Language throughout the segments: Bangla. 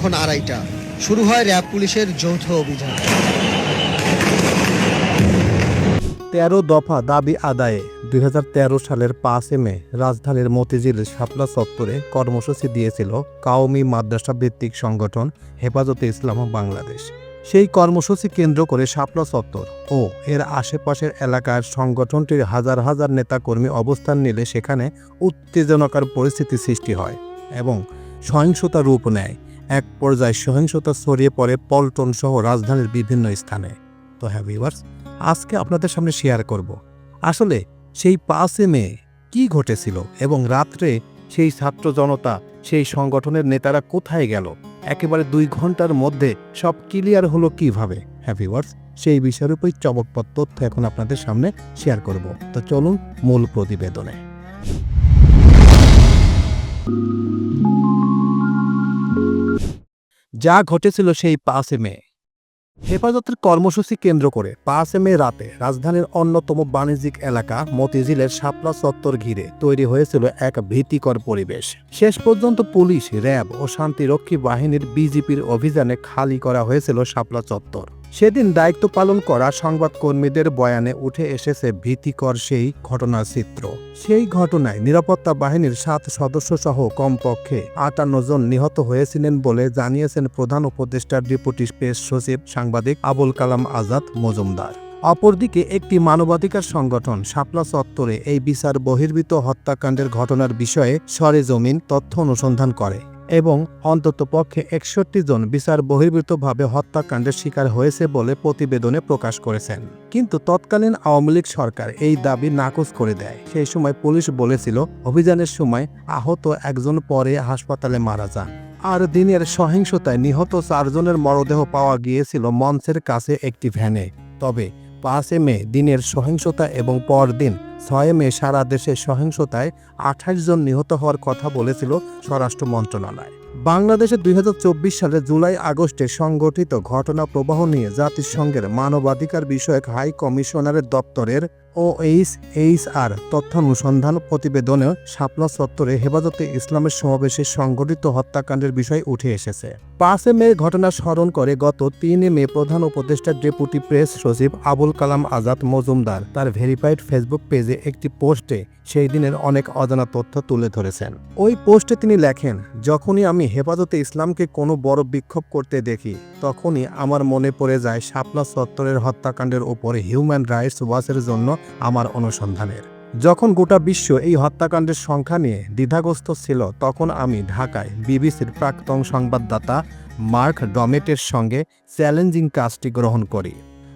তখন আড়াইটা। শুরু হয় র্যাব পুলিশের যৌথ অভিযান। তেরো দফা দাবি আদায়ে দু হাজার তেরো সালের পাঁচে মে রাজধানীর মতিঝিল শাপলা চত্বরে কর্মসূচি দিয়েছিল কাওমি মাদ্রাসা ভিত্তিক সংগঠন হেফাজতে ইসলাম বাংলাদেশ। সেই কর্মসূচি কেন্দ্র করে শাপলা চত্বর ও এর আশেপাশের এলাকার সংগঠনটির হাজার হাজার নেতাকর্মী অবস্থান নিলে সেখানে উত্তেজনকার পরিস্থিতি সৃষ্টি হয় এবং সহিংসতা রূপ নেয়। এক পর্যায়ে সহিংসতা ছড়িয়ে পড়ে পল্টন সহ রাজধানীর বিভিন্ন স্থানে। তো হ্যাঁ ভিউয়ার্স আজকে আপনাদের সামনে শেয়ার করব। আসলে সেই পাঁচে মে কি ঘটেছিল এবং রাত্রে সেই ছাত্র জনতা, সেই সংগঠনের নেতারা কোথায় গেল? একেবারে দুই ঘণ্টার মধ্যে সব ক্লিয়ার হলো কীভাবে? হ্যাপি ওয়ার্স সেই বিষয়ের উপর চমকপদ তথ্য এখন আপনাদের সামনে শেয়ার করব। তো চলুন মূল প্রতিবেদনে। যা ঘটেছিল সেই পাঁচে মে। হেফাজতের কর্মসূচি কেন্দ্র করে পাঁচে মে রাতে রাজধানীর অন্যতম বাণিজ্যিক এলাকা মতিঝিলের শাপলা চত্বর ঘিরে তৈরি হয়েছিল এক ভীতিকর পরিবেশ। শেষ পর্যন্ত পুলিশ, র্যাব ও শান্তিরক্ষী বাহিনীর বিজেপির অভিযানে খালি করা হয়েছিল শাপলা চত্বর। সেদিন দায়িত্ব পালন করা সংবাদকর্মীদের বয়ানে উঠে এসেছে ভীতিকর সেই ঘটনার চিত্র সেই ঘটনায় নিরাপত্তা বাহিনীর সাত সদস্য সহ কমপক্ষে আটান্ন জন নিহত হয়েছিলেন বলে জানিয়েছেন প্রধান উপদেষ্টার ডেপুটি স্পেস সচিব সাংবাদিক আবুল কালাম আজাদ মজুমদার। অপরদিকে একটি মানবাধিকার সংগঠন শাপলা চত্বরে এই বিচার বহির্ভূত হত্যাকাণ্ডের ঘটনার বিষয়ে সরেজমিন তথ্য অনুসন্ধান করে। এবং অন্তত পক্ষে একষট্টি জন বিচার বহির্ভূতভাবে হত্যাকাণ্ডের শিকার হয়েছে বলে প্রতিবেদনে প্রকাশ করেছেন। কিন্তু তৎকালীন আওয়ামী লীগ সরকার এই দাবি নাকচ করে দেয়। সেই সময় পুলিশ বলেছিল, অভিযানের সময় আহত একজন পরে হাসপাতালে মারা যান। আর দিনের সহিংসতায় নিহত চারজনের মরদেহ পাওয়া গিয়েছিল মঞ্চের কাছে একটি ভ্যানে। তবে পাঁচে মে দিনের সহিংসতা এবং পরদিন ছয় মে সারা দেশে সহিংসতায় আঠাশ জন নিহত হওয়ার কথা বলেছিল স্বরাষ্ট্র মন্ত্রণালয়। বাংলাদেশে দুই সালে জুলাই আগস্টে সংগঠিত ঘটনা প্রবাহ নিয়ে জাতিসংঘের মানবাধিকার বিষয়ক হাই কমিশনারের দপ্তরের ও এইচ আর তথ্যানুসন্ধান প্রতিবেদনে শাপলা চত্বরে হেফাজতে ইসলামের সমাবেশে সংঘটিত হত্যাকাণ্ডের বিষয় উঠে এসেছে। পাঁচে মে ঘটনা স্মরণ করে গত তিনে মে প্রধান উপদেষ্টা ডেপুটি প্রেস সচিব আবুল কালাম আজাদ মজুমদার তার ভেরিফাইড ফেসবুক পেজে একটি পোস্টে সেই দিনের অনেক অজানা তথ্য তুলে ধরেছেন। ওই পোস্টে তিনি লেখেন, যখনই আমি হেফাজতে ইসলামকে কোনো বড় বিক্ষোভ করতে দেখি, তখনই আমার মনে পড়ে যায় শাপলা চত্বরের হত্যাকাণ্ডের ওপরে হিউম্যান রাইটস ওয়াচের জন্য আমার অনুসন্ধানের। যখন গোটা বিশ্ব এই হত্যাকাণ্ডের সংখ্যা নিয়ে দ্বিধাগ্রস্ত ছিল, তখন আমি ঢাকায় বিবিসির প্রাক্তন সংবাদদাতা মার্ক ডমেটের সঙ্গে চ্যালেঞ্জিং কাজটি গ্রহণ করি।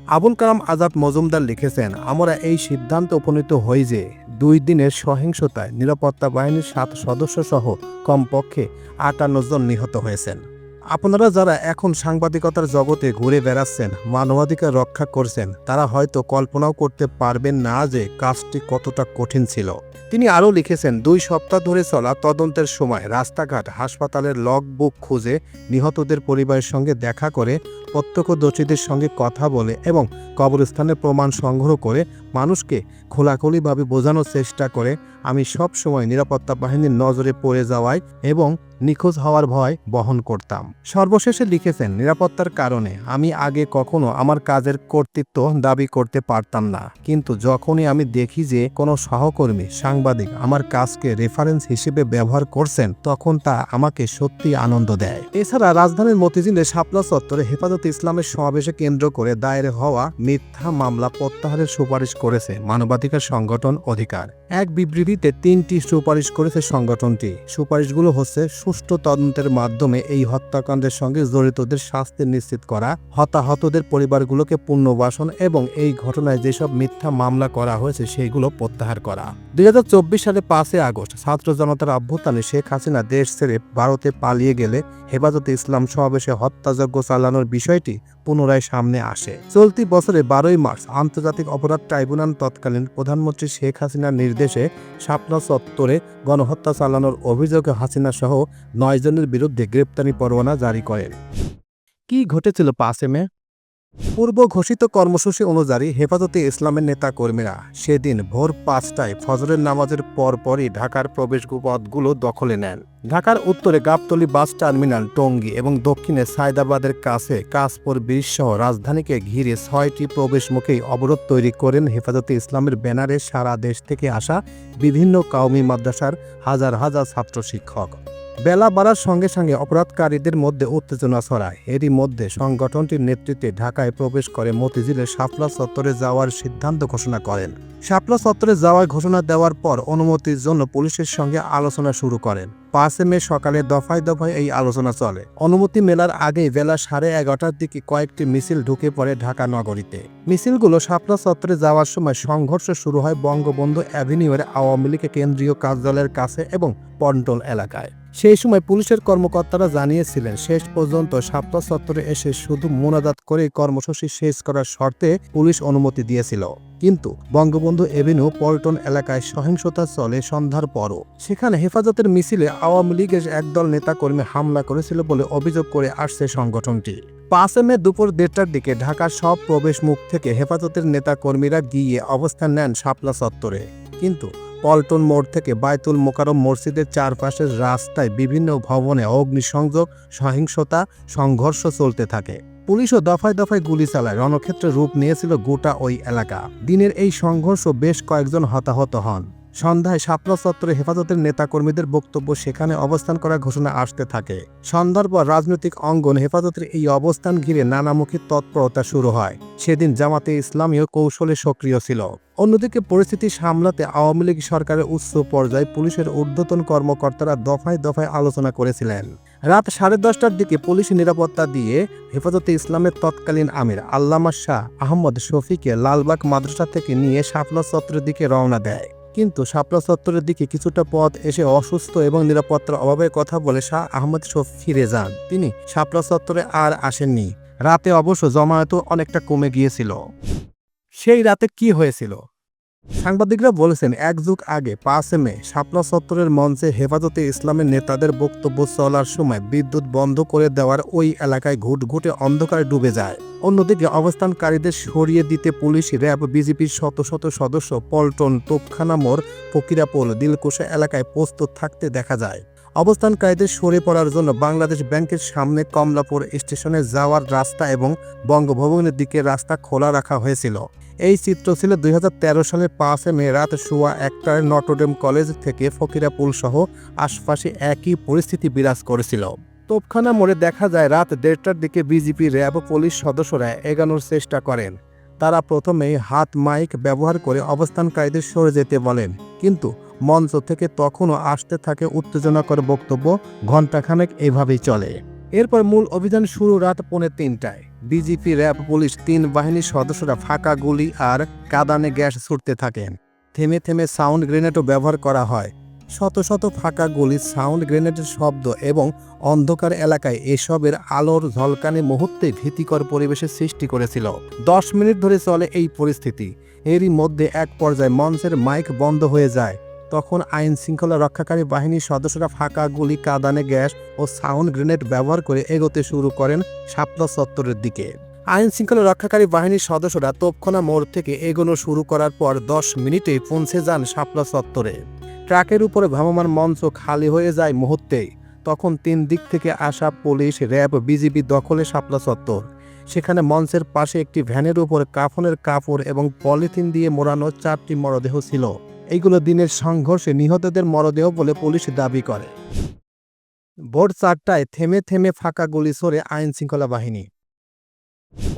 আবুল কালাম আজাদ মজুমদার লিখেছেন, আমরা এই সিদ্ধান্ত উপনীত হই যে দুই দিনের সহিংসতায় নিরাপত্তা বাহিনীর সাত সদস্য সহ কমপক্ষে আটান্ন জন নিহত হয়েছেন। আপনারা যারা এখন সাংবাদিকতার জগতে ঘুরে বেড়াচ্ছেন, মানবাধিকার রক্ষা করছেন, তারা হয়তো কল্পনাও করতে পারবেন না যে কাজটি কতটা কঠিন ছিল। তিনি আরও লিখেছেন, দুই সপ্তাহ ধরে চলা তদন্তের সময় রাস্তাঘাট, হাসপাতালের লগ বুক খুঁজে নিহতদের পরিবারের সঙ্গে দেখা করে, প্রত্যক্ষদর্শীদের সঙ্গে কথা বলে এবং কবরস্থানের প্রমাণ সংগ্রহ করে মানুষকে খোলাখুলিভাবে বোঝানোর চেষ্টা করে আমি সব সময় নিরাপত্তা বাহিনীর নজরে পড়ে যাওয়ায় এবং নিখোঁজ হওয়ার ভয় বহন করতাম। সর্বশেষে লিখেছেন, নিরাপত্তার কারণে আমি আগে কখনো আমার কাজের কর্তৃত্ব দাবি করতে পারতাম না। কিন্তু যখনই আমি দেখি যে কোনো সহকর্মী, সাংবাদিক আমার কাজকে রেফারেন্স হিসেবে ব্যবহার করছেন, তখন তা আমাকে সত্যি আনন্দ দেয়। এছাড়া রাজধানীর মতিঝিলে শাপলা চত্বরে হেফাজত ইসলামের সমাবেশে কেন্দ্র করে দায়ের হওয়া মিথ্যা মামলা প্রত্যাহারের সুপারিশ করেছে মানবাধিকার সংগঠন অধিকার। এক বিবৃতিতে তিনটি সুপারিশ করেছে সংগঠনটি। সুপারিশগুলো হচ্ছে সুষ্ঠু তদন্তের মাধ্যমে এই হত্যাকাণ্ডের সঙ্গে জড়িতদের শাস্তি নিশ্চিত করা, হতাহতদের পরিবারগুলোকে পুনর্বাসন এবং এই ঘটনায় যেসব মিথ্যা মামলা করা হয়েছে সেইগুলো প্রত্যাহার করা। দুই সালে পাঁচই আগস্ট ছাত্র জনতার অভ্যুত্থানে শেখ হাসিনা দেশ ছেড়ে ভারতে পালিয়ে গেলে হেফাজতে ইসলাম সমাবেশে হত্যাযজ্ঞ চালানোর বিষয়টি পুনরায় সামনে আসে। চলতি বছরে বারোই মার্চ আন্তর্জাতিক অপরাধ ট্রাইব্যুনাল তৎকালীন প্রধানমন্ত্রী শেখ হাসিনার নির্দেশে শাপলা চত্বরে গণহত্যা চালানোর অভিযোগে হাসিনা সহ নয় জনের বিরুদ্ধে গ্রেপ্তারি পরোয়ানা জারি করেন। কি ঘটেছিল পাঁচে মে? পূর্ব ঘোষিত কর্মসূচি অনুযায়ী হেফাজতে ইসলামের নেতা কর্মীরা সেদিন ভোর পাঁচটায় ফজরের নামাজের পরপরই ঢাকার প্রবেশ পথগুলো দখলে নেন। ঢাকার উত্তরে গাবতলী বাস টার্মিনাল, টঙ্গী এবং দক্ষিণে সায়দাবাদের কাছে কাশপুর ব্রিজ সহ রাজধানীকে ঘিরে ছয়টি প্রবেশমুখেই অবরোধ তৈরি করেন হেফাজতে ইসলামের ব্যানারে সারা দেশ থেকে আসা বিভিন্ন কাউমি মাদ্রাসার হাজার হাজার ছাত্র শিক্ষক। বেলা বাড়ার সঙ্গে সঙ্গে অপরাধকারীদের মধ্যে উত্তেজনা ছড়ায়। এরই মধ্যে সংগঠনটির নেতৃত্বে ঢাকায় প্রবেশ করে মতিঝিলের শাপলা চত্বরে যাওয়ার সিদ্ধান্ত ঘোষণা করেন। শাপলা চত্বরে যাওয়ার ঘোষণা দেওয়ার পর অনুমতির জন্য পুলিশের সঙ্গে আলোচনা শুরু করেন। পাঁচে মে সকালে দফায় দফায় এই আলোচনা চলে। অনুমতি মেলার আগেই বেলা সাড়ে এগারোটার দিকে কয়েকটি মিছিল ঢুকে পড়ে ঢাকা নগরীতে। মিছিলগুলো শাপলা চত্বরে যাওয়ার সময় সংঘর্ষ শুরু হয় বঙ্গবন্ধু অ্যাভিনিউয়ের আওয়ামী লীগের কেন্দ্রীয় কার্যালয়ের কাছে এবং পন্টল এলাকায়। সেই সময় পুলিশের কর্মকর্তারা জানিয়েছিলেন, শেষ পর্যন্ত শাপলা চত্বরে এসে শুধু মোনাজাত করে কর্মসূচি শেষ করার শর্তে পুলিশ অনুমতি দিয়েছিল। কিন্তু বঙ্গবন্ধু এভিনিউ পল্টন এলাকায় সহিংসতা চলে সন্ধ্যার পরও। সেখানে হেফাজতের মিছিলে আওয়ামী লীগের একদল নেতাকর্মী হামলা করেছিল বলে অভিযোগ করে আসছে সংগঠনটি। পাঁচে মে দুপুর দেড়টার দিকে ঢাকার সব প্রবেশ মুখ থেকে হেফাজতের নেতাকর্মীরা গিয়ে অবস্থান নেন শাপলা চত্বরে। কিন্তু পল্টন মোড় থেকে বায়তুল মোকারম মসজিদের চারপাশের রাস্তায় বিভিন্ন ভবনে অগ্নিসংযোগ, সহিংসতা, সংঘর্ষ চলতে থাকে। পুলিশও দফায় দফায় গুলি চালায়, রণক্ষেত্রে রূপ নিয়েছিল গোটা ওই এলাকা। দিনের এই সংঘর্ষ বেশ কয়েকজন হতাহত হন। সন্ধ্যায় শাপলা চত্বরে হেফাজতের নেতাকর্মীদের বক্তব্য সেখানে অবস্থান করার ঘোষণা আসতে থাকে। সন্ধ্যার পর রাজনৈতিক অঙ্গন হেফাজতের এই অবস্থান ঘিরে নানামুখী তৎপরতা শুরু হয়। সেদিন জামাতে ইসলামীয় কৌশলে সক্রিয় ছিল। অন্যদিকে পরিস্থিতি সামলাতে আওয়ামী লীগ সরকারের উচ্চ পর্যায়ে পুলিশের ঊর্ধ্বতন কর্মকর্তারা দফায় দফায় আলোচনা করেছিলেন। রাত সাড়ে দশটার দিকে পুলিশ নিরাপত্তা দিয়ে হেফাজতে ইসলামের তৎকালীন আমির আল্লামা শাহ আহমদ শফিকে লালবাগ মাদ্রাসা থেকে নিয়ে শাপলা চত্বরের দিকে রওনা দেয়। কিন্তু শাপলা চত্বরের দিকে কিছুটা পথ এসে অসুস্থ এবং নিরাপত্তার অভাবের কথা বলে শাহ আহমদ শোফ ফিরে যান। তিনি শাপলা চত্বরে আর আসেননি। রাতে অবশ্য জমায়েত অনেকটা কমে গিয়েছিল। সেই রাতে কি হয়েছিল? সাংবাদিকরা বলেছেন, এক যুগ আগে পাঁচ মে শাপলা চত্বরের মঞ্চে হেফাজতে ইসলামের নেতাদের বক্তব্য চলার সময় বিদ্যুৎ বন্ধ করে দেওয়ার ওই এলাকায় ঘুটঘুটে অন্ধকারে ডুবে যায়। অন্যদিকে অবস্থানকারীদের সরিয়ে দিতে পুলিশ, র্যাব, বিজেপির শত শত সদস্য, পল্টন, তোপখানা মোড়, ফকিরাপোল দিলকুশা এলাকায় প্রস্তুত থাকতে দেখা যায়। অবস্থানকারীদের সরে পড়ার জন্য বাংলাদেশ ব্যাংকের সামনে কমলাপুর স্টেশনে যাওয়ার রাস্তা এবং বঙ্গভবনের দিকে রাস্তা খোলা রাখা হয়েছিল। এই চিত্র ছিল দুই সালের পাঁচে মে রাত সোয়া একটায় নটরডেম কলেজ থেকে ফকিরাপুল সহ আশপাশে একই পরিস্থিতি বিরাজ করেছিল। তোপখানা মোড়ে দেখা যায় রাত দেড়টার দিকে বিজেপি র্যাব পুলিশ সদস্যরা এগানোর চেষ্টা করেন। তারা প্রথমেই হাত মাইক ব্যবহার করে অবস্থানকারীদের সরে যেতে বলেন। কিন্তু মঞ্চ থেকে তখনও আসতে থাকে উত্তেজনাকর বক্তব্য ঘণ্টাখানেক এভাবেই চলে। এরপর মূল অভিযান শুরু রাত পৌনে তিনটায়। বিজিপি র্যাব, পুলিশ তিন বাহিনীর সদস্যরা ফাঁকা গুলি আর কাদানে গ্যাস ছুটতে থাকেন। থেমে থেমে সাউন্ড গ্রেনেডও ব্যবহার করা হয়। শত শত ফাঁকা গুলি, সাউন্ড গ্রেনেডের শব্দ এবং অন্ধকার এলাকায় এসবের আলোর ঝলকানি মুহূর্তে ভীতিকর পরিবেশের সৃষ্টি করেছিল। দশ মিনিট ধরে চলে এই পরিস্থিতি। এরই মধ্যে এক পর্যায়ে মঞ্চের মাইক বন্ধ হয়ে যায়। তখন আইন শৃঙ্খলা রক্ষাকারী বাহিনীর সদস্যরা ফাঁকা গুলি, কাদানে গ্যাস ও সাউন্ড গ্রেনেড ব্যবহার করে এগোতে শুরু করেন শাপলা চত্বরের দিকে। আইন শৃঙ্খলা রক্ষাকারী বাহিনীর সদস্যরা তোপখানা মোড় থেকে এগোনো শুরু করার পর দশ মিনিটেই পৌঁছে যান শাপলা চত্বরে। ট্রাকের উপরে ভ্রাম্যমান মঞ্চ খালি হয়ে যায় মুহূর্তেই। তখন তিন দিক থেকে আসা পুলিশ, র্যাব, বিজিবি দখলে শাপলা চত্বর। সেখানে মঞ্চের পাশে একটি ভ্যানের উপর কাফনের কাপড় এবং পলিথিন দিয়ে মোড়ানো চারটি মরদেহ ছিল। এইগুলো দিনের সংঘর্ষে নিহতদের মরদেহ বলে পুলিশ দাবি করে। ভোর চারটায় থেমে থেমে ফাঁকা গুলি ছড়ে আইন শৃঙ্খলা বাহিনী।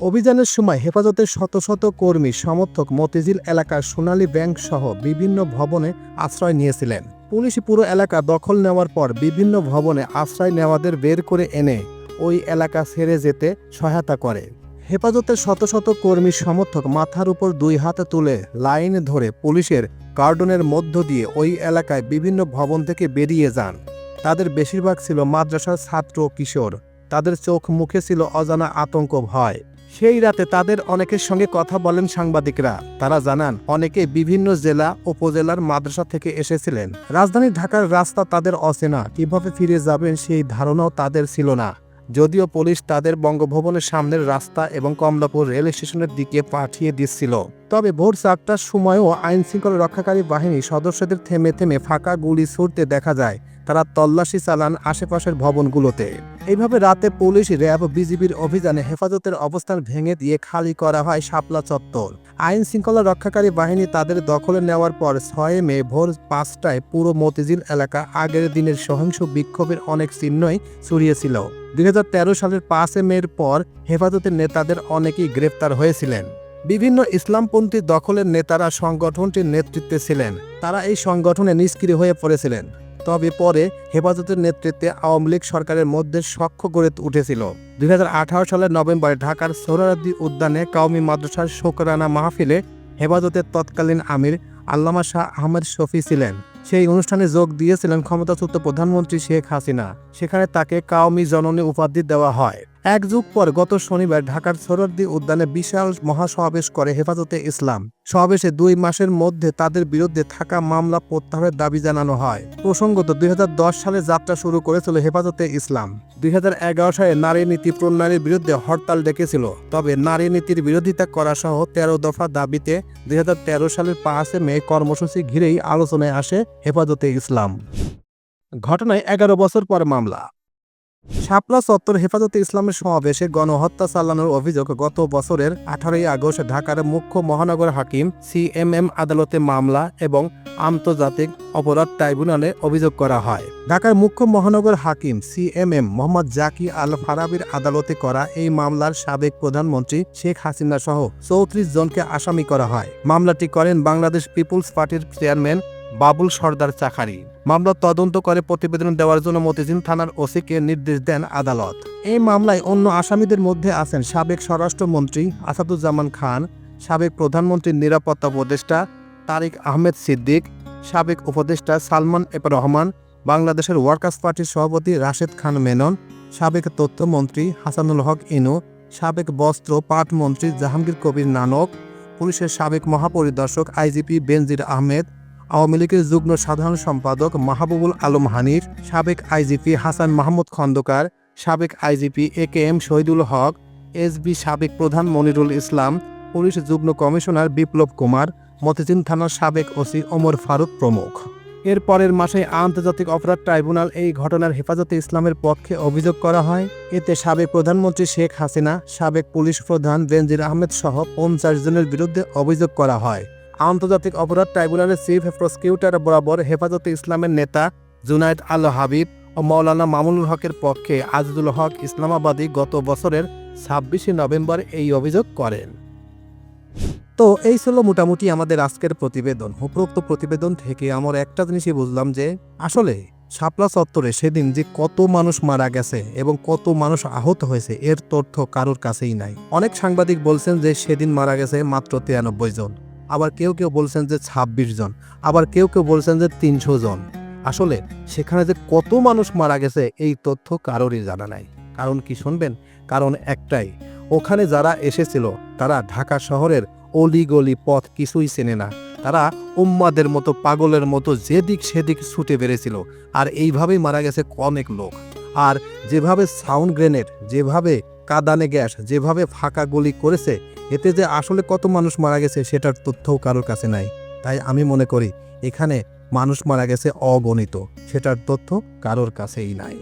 অভিযানের সময় হেফাজতের শত শত কর্মী, সমর্থক মতিঝিল এলাকার সোনালী ব্যাংক সহ বিভিন্ন ভবনে আশ্রয় নিয়েছিলেন। পুলিশ পুরো এলাকা দখল নেওয়ার পর বিভিন্ন ভবনে আশ্রয় নেওয়াদের বের করে এনে ওই এলাকা ছেড়ে যেতে সহায়তা করে। হেফাজতের শত শত কর্মী সমর্থক মাথার উপর দুই হাতে তুলে লাইন ধরে পুলিশের কার্ডনের মধ্য দিয়ে ওই এলাকায় বিভিন্ন ভবন থেকে বেরিয়ে যান। তাদের বেশিরভাগ ছিল মাদ্রাসার ছাত্র কিশোর। তাদের চোখ মুখে ছিল অজানা আতঙ্ক ভয়। সেই রাতে তাদের অনেকের সঙ্গে কথা বলেন সাংবাদিকরা। তারা জানান, অনেকে বিভিন্ন জেলা, উপজেলার মাদ্রাসা থেকে এসেছিলেন। রাজধানী ঢাকার রাস্তা তাদের অচেনা। কীভাবে ফিরে যাবেন সেই ধারণাও তাদের ছিল না। যদিও পুলিশ তাদের বঙ্গভবনের সামনের রাস্তা এবং কমলাপুর রেল স্টেশনের দিকে পাঠিয়ে দিচ্ছিল। তবে ভোর চারটার সময়ও আইনশৃঙ্খলা রক্ষাকারী বাহিনী সদস্যদের থেমে থেমে ফাঁকা গুলি ছুটতে দেখা যায়। তারা তল্লাশি চালান আশেপাশের ভবনগুলোতে। এইভাবে রাতে পুলিশ, র্যাব বিজিবির অভিযানে হেফাজতের অবস্থান ভেঙে দিয়ে খালি করা হয় শাপলা চত্বর। আইন শৃঙ্খলা রক্ষাকারী বাহিনী তাদের দখলে নেওয়ার পর ছয় মে ভোর পাঁচটায় পুরো মতিঝিল এলাকা আগের দিনের সহিংস বিক্ষোভের অনেক চিহ্নই ছড়িয়েছিল। দুই হাজার তেরো সালের পাঁচে মের পর হেফাজতের নেতাদের অনেকেই গ্রেপ্তার হয়েছিলেন। বিভিন্ন ইসলামপন্থী দখলের নেতারা সংগঠনটির নেতৃত্বে ছিলেন। তারা এই সংগঠনে নিষ্ক্রিয় হয়ে পড়েছিলেন। তবে পরে হেফাজতের নেতৃত্বে আওয়ামী লীগ সরকারের মধ্যে সখ্য গড়ে উঠেছিল। দুই হাজার আঠারো সালের নভেম্বরে ঢাকার সোহরাদি উদ্যানে কাউমি মাদ্রাসার শোকরানা মাহফিলে হেফাজতের তৎকালীন আমির আল্লামা শাহ আহমেদ শফি ছিলেন। সেই অনুষ্ঠানে যোগ দিয়েছিলেন ক্ষমতাচ্যুত প্রধানমন্ত্রী শেখ হাসিনা। সেখানে তাকে কাউমি জননী উপাধি দেওয়া হয়। এক যুগ পর গত শনিবার ঢাকার সরদ্দি উদ্যানে বিশাল মহাসমাবেশ করে হেফাজতে ইসলাম। সমাবেশে দুই মাসের মধ্যে তাদের বিরুদ্ধে থাকা মামলা প্রত্যাহারের দাবি জানানো হয়। প্রসঙ্গত, দুই হাজার দশ সালে যাত্রা শুরু করেছিল হেফাজতে ইসলাম। দুই হাজার এগারো সালে নারী নীতি প্রণয়নের বিরুদ্ধে হরতাল ডেকেছিল। তবে নারী নীতির বিরোধিতা করা সহ তেরো দফা দাবিতে দুই হাজার তেরো সালের পাঁচে মে কর্মসূচি ঘিরেই আলোচনায় আসে হেফাজতে ইসলাম। ঘটনায় এগারো বছর পর মামলা। শাপলা চত্বর হেফাজতে ইসলামের সমাবেশে গণহত্যা চালানোর অভিযোগ গত বছরের আঠারোই আগস্ট ঢাকার মুখ্য মহানগর হাকিম সিএমএম আদালতে মামলা এবং আন্তর্জাতিক অপরাধ ট্রাইব্যুনালে অভিযোগ করা হয়। ঢাকার মুখ্য মহানগর হাকিম সিএমএম মোহাম্মদ জাকি আল ফারাবির আদালতে করা এই মামলার সাবেক প্রধানমন্ত্রী শেখ হাসিনা সহ চৌত্রিশ জনকে আসামি করা হয়। মামলাটি করেন বাংলাদেশ পিপুলস পার্টির চেয়ারম্যান বাবুল সর্দার চাকারি মামলা তদন্ত করে প্রতিবেদন দেওয়ার জন্য মতিঝিল থানার ওসিকে নির্দেশ দেন আদালত। এই মামলায় অন্য আসামিদের মধ্যে আছেন সাবেক স্বরাষ্ট্রমন্ত্রী আসাদুজ্জামান খান, সাবেক প্রধানমন্ত্রীর নিরাপত্তা উপদেষ্টা তারিক আহমেদ সিদ্দিক, সাবেক উপদেষ্টা সালমান এফ রহমান, বাংলাদেশের ওয়ার্কার্স পার্টির সভাপতি রাশেদ খান মেনন, সাবেক তথ্যমন্ত্রী হাসানুল হক ইনু, সাবেক বস্ত্র পাট মন্ত্রী জাহাঙ্গীর কবির নানক, পুলিশের সাবেক মহাপরিদর্শক আইজিপি বেনজির আহমেদ আওয়ামী লীগের যুগ্ম সাধারণ সম্পাদক মাহবুবুল আলম হানির সাবেক আইজিপি হাসান মাহমুদ খন্দকার, সাবেক আইজিপি এ K M Shahidul Haque SB সাবেক প্রধান মনিরুল ইসলাম, পুলিশ যুগ্ম কমিশনার বিপ্লব কুমার, মতিঝিল থানার সাবেক ওসি ওমর ফারুক প্রমুখ। এর পরের মাসে আন্তর্জাতিক অপরাধ ট্রাইব্যুনাল এই ঘটনার হেফাজতে ইসলামের পক্ষে অভিযোগ করা হয়। এতে সাবেক প্রধানমন্ত্রী শেখ হাসিনা, সাবেক পুলিশ প্রধান বেনজির আহমেদ সহ পঞ্চাশ জনের বিরুদ্ধে অভিযোগ করা হয়। আন্তর্জাতিক অপরাধ ট্রাইব্যুনালের চিফ প্রসিকিউটর বরাবর হেফাজতে ইসলামের নেতা জুনায়েদ আল হাবিব ও মৌলানা মামুনুল হকের পক্ষে আজিজুল হক ইসলামাবাদী গত বছরের ছাব্বিশে নভেম্বর এই অভিযোগ করেন। তো এই ছিল মোটামুটি আমাদের আজকের প্রতিবেদন। উপরোক্ত প্রতিবেদন থেকে আমরা একটা জিনিসই বুঝলাম যে, আসলে শাপলা চত্বরে সেদিন যে কত মানুষ মারা গেছে এবং কত মানুষ আহত হয়েছে, এর তথ্য কারোর কাছেই নাই। অনেক সাংবাদিক বলছেন যে সেদিন মারা গেছে মাত্র তিরানব্বই জন। আবার কেউ কেউ বলছেন যে ছাব্বিশ জন, আবার কেউ কেউ বলছেন যে তিনশো জন। আসলে সেখানে যে কত মানুষ মারা গেছে, এই তথ্য কারোরই জানা নাই। কারণ কি শুনবেন? কারণ একটাই, ওখানে যারা এসেছিল, তারা ঢাকা শহরের অলি গলি পথ কিছুই চেনে না। তারা উম্মাদের মতো, পাগলের মতো যেদিক সেদিক ছুটে বেড়েছিল, আর এইভাবেই মারা গেছে অনেক লোক। আর যেভাবে সাউন্ড গ্রেনেড, যেভাবে কাদানে গ্যাস, যেভাবে ফাঁকা গুলি করেছে, এতে যে আসলে কত মানুষ মারা গেছে সেটার তথ্যও কারোর কাছে নাই। তাই আমি মনে করি, এখানে মানুষ মারা গেছে অগণিত, সেটার তথ্য কারোর কাছেই নাই।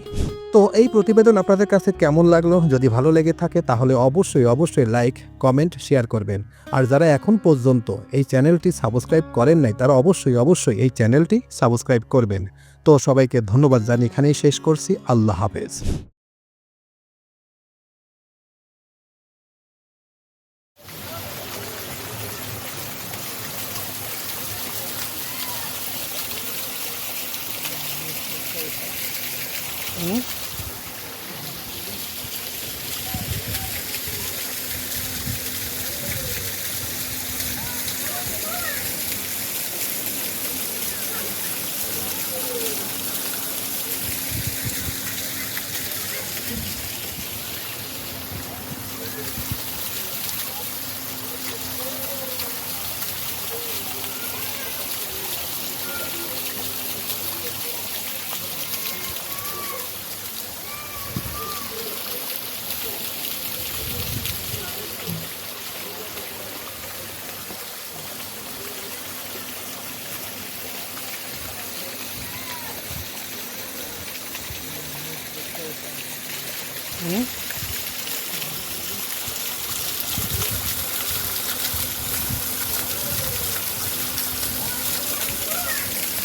তো এই প্রতিবেদন আপনাদের কাছে কেমন লাগল? যদি ভালো লেগে থাকে, তাহলে অবশ্যই অবশ্যই লাইক কমেন্ট শেয়ার করবেন। আর যারা এখন পর্যন্ত এই চ্যানেলটি সাবস্ক্রাইব করেন নাই, তারা অবশ্যই অবশ্যই এই চ্যানেলটি সাবস্ক্রাইব করবেন। তো সবাইকে ধন্যবাদ জানিয়ে এখানেই শেষ করছি। আল্লাহ হাফেজ। 嗯。